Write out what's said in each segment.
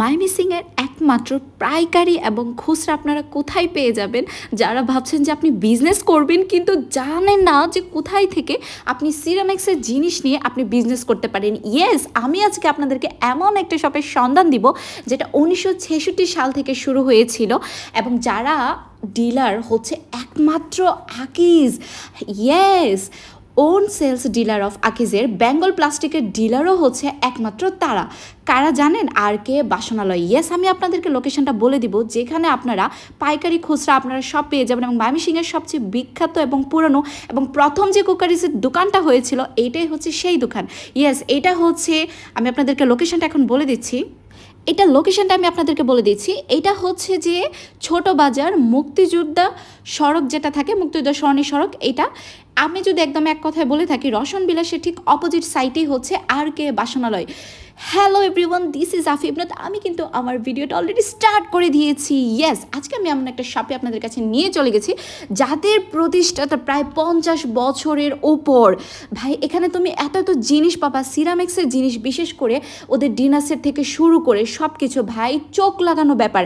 মাইমি সিংয়ের একমাত্র পাইকারি এবং খুচরা আপনারা কোথায় পেয়ে যাবেন? যারা ভাবছেন যে আপনি বিজনেস করবেন কিন্তু জানেন না যে কোথায় থেকে আপনি সিরামিক্সের জিনিস নিয়ে আপনি বিজনেস করতে পারেন। ইয়েস আমি আজকে আপনাদেরকে এমন একটা শপের সন্ধান দিব যেটা উনিশশো ছেষট্টি সাল থেকে শুরু হয়েছিল এবং যারা ডিলার হচ্ছে একমাত্র Akij yes own sales dealer of আকিজের Bengal প্লাস্টিকের ডিলারও হচ্ছে একমাত্র তারা। কারা জানেন? আর কে? বাসনালয়। ইয়েস আমি আপনাদেরকে লোকেশনটা বলে দিব। যেখানে আপনারা পাইকারি খুচরা আপনারা সব পেয়ে যাবেন এবং মাইমিসিংয়ের সবচেয়ে বিখ্যাত এবং পুরনো এবং প্রথম যে কুকারিসের দোকানটা হয়েছিল, এইটাই হচ্ছে সেই দোকান। ইয়েস এটা হচ্ছে, আমি আপনাদেরকে লোকেশনটা এখন বলে দিচ্ছি। এটা লোকেশনটা আমি আপনাদেরকে বলে দিচ্ছি। এটা হচ্ছে যে ছোট বাজার মুক্তিযোদ্ধা সড়ক যেটা থাকে, মুক্তিযোদ্ধা সরণি সড়ক, এটা আমি যদি একদম এক কথায় বলে থাকি রসন বিলাসের ঠিক অপোজিট সাইটেই হচ্ছে R K বাসনালয়। Hello everyone this is আফি ইবনাথ আমি কিন্তু আমার ভিডিওটা অলরেডি স্টার্ট করে দিয়েছি। ইয়েস আজকে আমি এমন একটা শপে আপনাদের কাছে নিয়ে চলে গেছি, যাদের প্রতিষ্ঠাতা প্রায় পঞ্চাশ বছরের ওপর ভাই, এখানে তুমি এত এত জিনিস পাবা, সিরামিক্সের জিনিস বিশেষ করে ওদের ডিনার সেট থেকে শুরু করে সব কিছু ভাই, চোখ লাগানো ব্যাপার।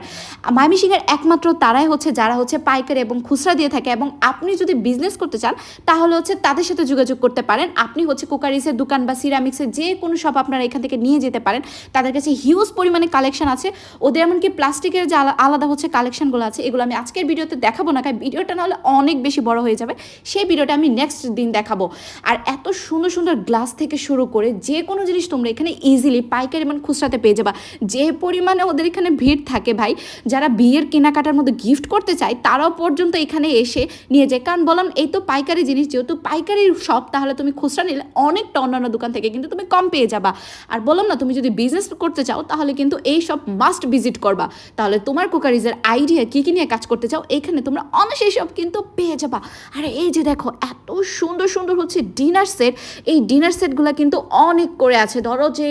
মাইমি সিংয়ের একমাত্র তারাই হচ্ছে, যারা হচ্ছে পাইকারি এবং খুচরা দিয়ে থাকে। এবং আপনি যদি বিজনেস করতে চান, তাহলে হচ্ছে তাদের সাথে যোগাযোগ করতে পারেন। আপনি হচ্ছে কুকারিসের দোকান বা সিরামিক্সের যে কোনো শপ আপনারা এখান থেকে নিয়ে যেতে পারেন। তাদের কাছে হিউজ পরিমাণে কালেকশন আছে। ওদের এমনকি প্লাস্টিকের যে আলা- আলাদা হচ্ছে কালেকশনগুলো আছে, এগুলো আমি আজকের ভিডিওতে দেখাবো না, কারণ ভিডিওটা নাহলে অনেক বেশি বড় হয়ে যাবে। সেই ভিডিওটা আমি নেক্সট দিন দেখাবো। আর এত সুন্দর সুন্দর গ্লাস থেকে শুরু করে যে কোনো জিনিস তোমরা এখানে ইজিলি পাইকারি মানে খুচরাতে পেয়ে যাবা। যে পরিমাণে ওদের এখানে ভিড় থাকে ভাই, যারা বিয়ের কেনাকাটার মধ্যে গিফট করতে চায়, তারাও পর্যন্ত এখানে এসে নিয়ে যায়। কারণ বললাম, এই তো পাইকারি জিনিস যেহেতু পাইকারি শপ তাহলে তুমি খুচরা নিলে অনেকটা অন্যান্য দোকান থেকে কিন্তু তুমি কম পেয়ে যাবা। আর বললাম না, তুমি যদি বিজনেস করতে চাও, তাহলে কিন্তু এই সব মাস্ট ভিজিট করবা। তাহলে তোমার কুকারিজের আইডিয়া কী কী নিয়ে কাজ করতে চাও, এখানে তোমরা অনেক সেই সব কিন্তু পেয়ে যাবা। আরে এই যে দেখো, এত সুন্দর সুন্দর হচ্ছে ডিনার সেট এই ডিনার সেটগুলো কিন্তু অনেক করে আছে। ধরো যে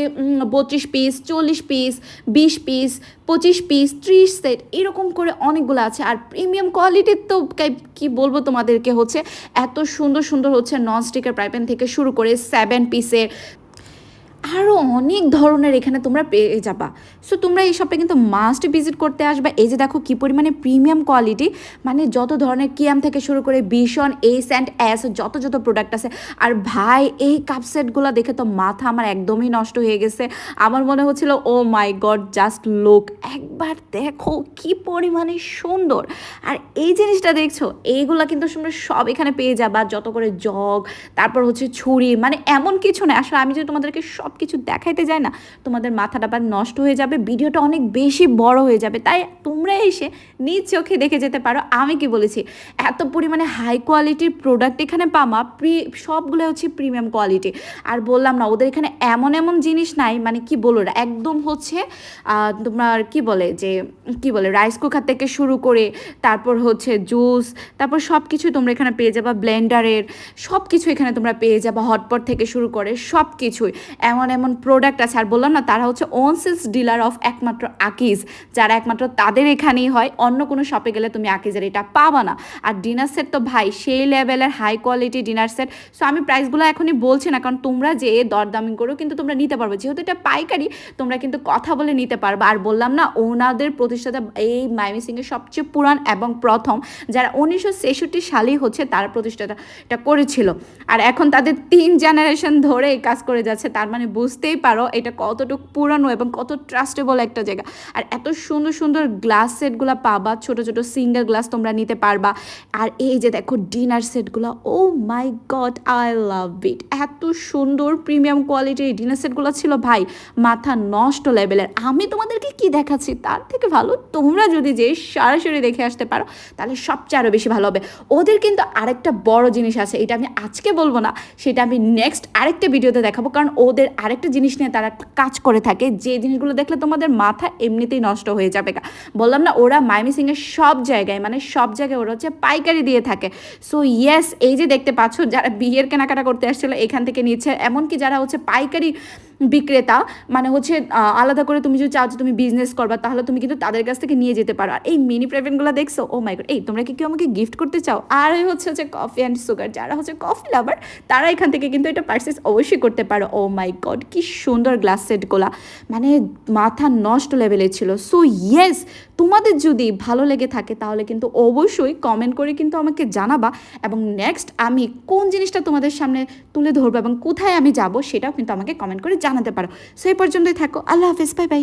বত্রিশ পিস চল্লিশ পিস বিশ পিস পঁচিশ পিস ত্রিশ সেট এরকম করে অনেকগুলো আছে। আর প্রিমিয়াম কোয়ালিটির তো কা- বলব তোমাদেরকে হচ্ছে, এত সুন্দর সুন্দর হচ্ছে নন স্টিকের প্রাইপেন থেকে শুরু করে সেভেন পিসের আরও অনেক ধরনের এখানে তোমরা পেয়ে যাবা। সো তোমরা এই শপে কিন্তু মাস্ট ভিজিট করতে আসবে। এই যে দেখো কী পরিমাণে প্রিমিয়াম কোয়ালিটি মানে যত ধরনের কিয়াম থেকে শুরু করে বিশন এস অ্যান্ড এস যত যত প্রোডাক্ট আছে। আর ভাই, এই কাপ সেটগুলো দেখে তো মাথা আমার একদমই নষ্ট হয়ে গেছে। আমার মনে হচ্ছিল oh my god just look একবার দেখো কি পরিমাণে সুন্দর। আর এই জিনিসটা দেখছ, এইগুলা কিন্তু তোমরা সব এখানে পেয়ে যাবা। যত করে জগ তারপর হচ্ছে ছুরি মানে এমন কিছু না। আসলে আমি যদি তোমাদেরকে সব কিছু দেখাইতে যায় না, তোমাদের মাথাটা আবার নষ্ট হয়ে যাবে, ভিডিওটা অনেক বেশি বড় হয়ে যাবে। তাই তোমরা এসে নিজ চোখে দেখে যেতে পারো, আমি কি বলেছি? এত পরিমাণে হাই কোয়ালিটির প্রোডাক্ট এখানে পামা প্রি সবগুলো হচ্ছে প্রিমিয়াম কোয়ালিটি আর বললাম না, ওদের এখানে এমন এমন জিনিস নাই মানে কি বলো একদম হচ্ছে তোমার কি বলে যে, কি বলে রাইস কুকার থেকে শুরু করে, তারপর হচ্ছে জুস তারপর সব কিছু তোমরা এখানে পেয়ে যাবা ব্লেন্ডারের সব কিছু এখানে তোমরা পেয়ে যাবা হটপট থেকে শুরু করে সব কিছুই এমন এমন এমন প্রোডাক্ট আছে, আর বললাম না, তারা হচ্ছে ওন সেলস ডিলার অফ একমাত্র আকিজ, যারা একমাত্র তাদের এখানেই হয়, অন্য কোনো শপে গেলে তুমি আকিজের এটা পাবা না। আর ডিনার সেট তো ভাই, সেই লেভেলের high quality dinner set so আমি প্রাইসগুলো এখনই বলছি না, কারণ তোমরা যে দরদামি করো, কিন্তু তোমরা নিতে পারবে। যেহেতু এটা পাইকারি, তোমরা কিন্তু কথা বলে নিতে পারবে। আর বললাম না ওনাদের প্রতিষ্ঠাতা এই মাইমি সিংয়ের সবচেয়ে পুরান এবং প্রথম, যারা উনিশশো ছেষট্টি সালেই হচ্ছে তারা প্রতিষ্ঠাতা এটা করেছিল। আর এখন তাদের তিন জেনারেশন ধরে এই কাজ করে যাচ্ছে, তার মানে বুঝতেই পারো এটা কতটুকু পুরানো এবং কত ট্রাস্টেবল একটা জায়গা। আর এত সুন্দর সুন্দর গ্লাস সেটগুলো পাবা, ছোট ছোট সিঙ্গেল গ্লাস তোমরা নিতে পারবা। আর এই যে দেখো ডিনার সেটগুলো ও মাই গড আই লাভ ইট এত সুন্দর প্রিমিয়াম কোয়ালিটির ডিনার সেটগুলো ছিল ভাই, মাথা নষ্ট লেভেলের আমি তোমাদেরকে কি দেখাচ্ছি? তার থেকে ভালো তোমরা যদি যে সরাসরি দেখে আসতে পারো, তাহলে সবচেয়ে আরও বেশি ভালো হবে। ওদের কিন্তু আরেকটা বড় জিনিস আছে, এটা আমি আজকে বলব না, সেটা আমি নেক্সট আরেকটা ভিডিওতে দেখাবো, কারণ ওদের আরেকটা জিনিস নিয়ে তারা কাজ করে থাকে, যে জিনিসগুলো দেখলে তোমাদের মাথা এমনিতেই নষ্ট হয়ে যাবে। বললাম না, ওরা মাইমি সিংয়ের সব জায়গায় মানে সব জায়গায় ওরা হচ্ছে পাইকারি দিয়ে থাকে সো ইয়েস এই যে দেখতে পাচ্ছ, যারা বিয়ের কেনাকাটা করতে আসছিল এখান থেকে নিচ্ছে, এমনকি যারা হচ্ছে পাইকারি বিক্রেতা মানে হচ্ছে আলাদা করে তুমি যদি চাও যে তুমি বিজনেস করবা, তাহলে তুমি কিন্তু তাদের কাছ থেকে নিয়ে যেতে পারো। আর এই মিনি প্রেভেনগুলো দেখছ ও মাই গড এই তোমরা কি কেউ আমাকে গিফট করতে চাও? আর হচ্ছে হচ্ছে কফি অ্যান্ড সুগার যারা হচ্ছে কফি লাভার তারা এখান থেকে কিন্তু এটা পার্সেস অবশ্যই করতে পারো। ও মাই গড কি সুন্দর গ্লাস সেটগুলা মানে মাথা নষ্ট লেভেলে ছিল। সো ইয়েস তোমাদের যদি ভালো লেগে থাকে, তাহলে কিন্তু অবশ্যই কমেন্ট করে কিন্তু আমাকে জানাবা। এবং নেক্সট আমি কোন জিনিসটা তোমাদের সামনে তুলে ধরবো এবং কোথায় আমি যাব, সেটাও কিন্তু আমাকে কমেন্ট করে জানাতে পারো। সেই পর্যন্তই থাকো। আল্লাহ হাফিজ বাই বাই।